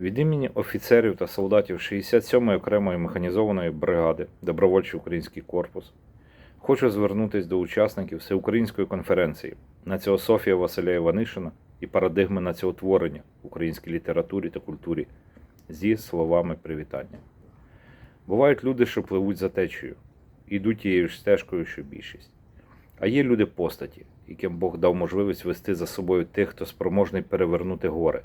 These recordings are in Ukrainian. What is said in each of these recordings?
Від імені офіцерів та солдатів 67-ї окремої механізованої бригади Добровольчий український корпус хочу звернутися до учасників всеукраїнської конференції Націософія Василя Іванишина і парадигми націотворення в українській літературі та культурі зі словами привітання. Бувають люди, що пливуть за течією, ідуть тією ж стежкою, що більшість. А є люди постаті, яким Бог дав можливість вести за собою тих, хто спроможний перевернути гори,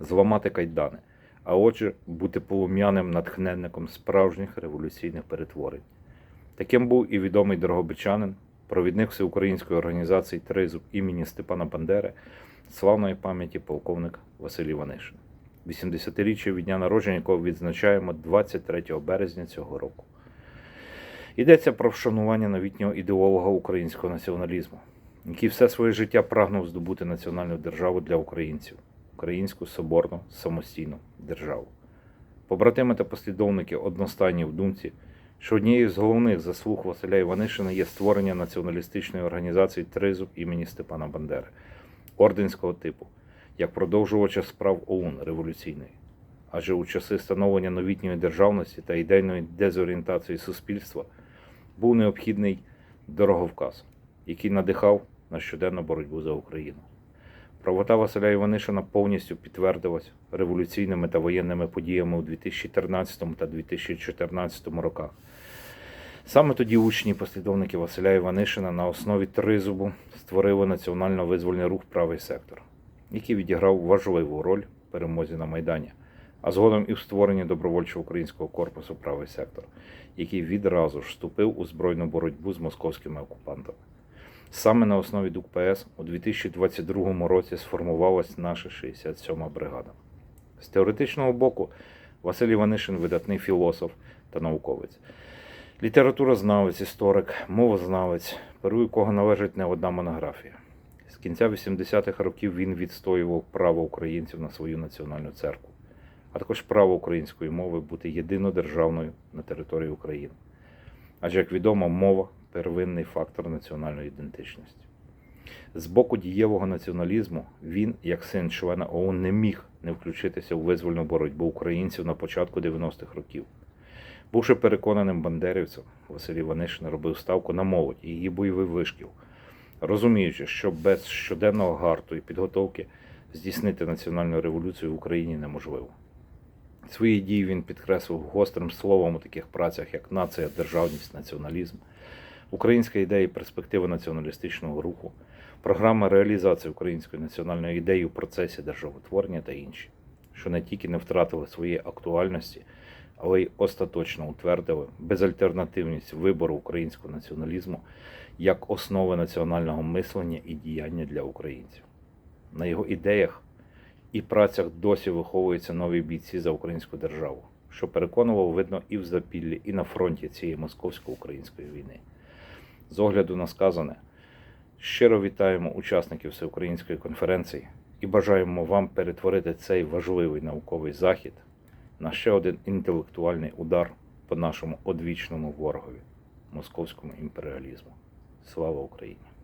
зламати кайдани, а отже, бути полум'яним натхненником справжніх революційних перетворень. Таким був і відомий дорогобичанин, провідник всеукраїнської організації Тризуб імені Степана Бандери, славної пам'яті полковник Василь Іванишин, 80-річчя від дня народження, якого відзначаємо 23 березня цього року. Йдеться про вшанування новітнього ідеолога українського націоналізму, який все своє життя прагнув здобути національну державу для українців, українську соборну самостійну державу. Побратими та послідовники одностайні в думці, що однією з головних заслуг Василя Іванишина є створення націоналістичної організації Тризуб імені Степана Бандери, орденського типу, як продовжувача справ ОУН революційної. Адже у часи становлення новітньої державності та ідейної дезорієнтації суспільства був необхідний дороговказ, який надихав на щоденну боротьбу за Україну. Правота Василя Іванишина повністю підтвердилась революційними та воєнними подіями у 2013 та 2014 роках. Саме тоді учні послідовники Василя Іванишина на основі тризубу створили національно-визвольний рух Правий сектор, який відіграв важливу роль в перемозі на Майдані, а згодом і в створенні добровольчого українського корпусу Правий сектор, який відразу ж вступив у збройну боротьбу з московськими окупантами. Саме на основі ДУК-ПС у 2022 році сформувалась наша 67-ма бригада. З теоретичного боку, Василь Іванишин видатний філософ та науковець. Літературознавець, історик, мовознавець, перу якого належить не одна монографія. З кінця 80-х років він відстоював право українців на свою національну церкву, а також право української мови бути єдинодержавною на території України. Адже, як відомо, мова первинний фактор національної ідентичності. З боку дієвого націоналізму він, як син члена ОУН, не міг не включитися у визвольну боротьбу українців на початку 90-х років. Бувши переконаним бандерівцем, Василь Іванишин робив ставку на молодь і її бойовий вишкіл, розуміючи, що без щоденного гарту і підготовки здійснити національну революцію в Україні неможливо. Свої дії він підкреслив гострим словом у таких працях, як нація, державність, націоналізм, українська ідея і перспектива націоналістичного руху, програма реалізації української національної ідеї у процесі державотворення та інші, що не тільки не втратили своєї актуальності, але й остаточно утвердили безальтернативність вибору українського націоналізму як основи національного мислення і діяння для українців. На його ідеях і працях досі виховуються нові бійці за українську державу, що переконувало видно і в запіллі, і на фронті цієї московсько-української війни. З огляду на сказане, щиро вітаємо учасників всеукраїнської конференції і бажаємо вам перетворити цей важливий науковий захід на ще один інтелектуальний удар по нашому одвічному ворогові московському імперіалізму. Слава Україні!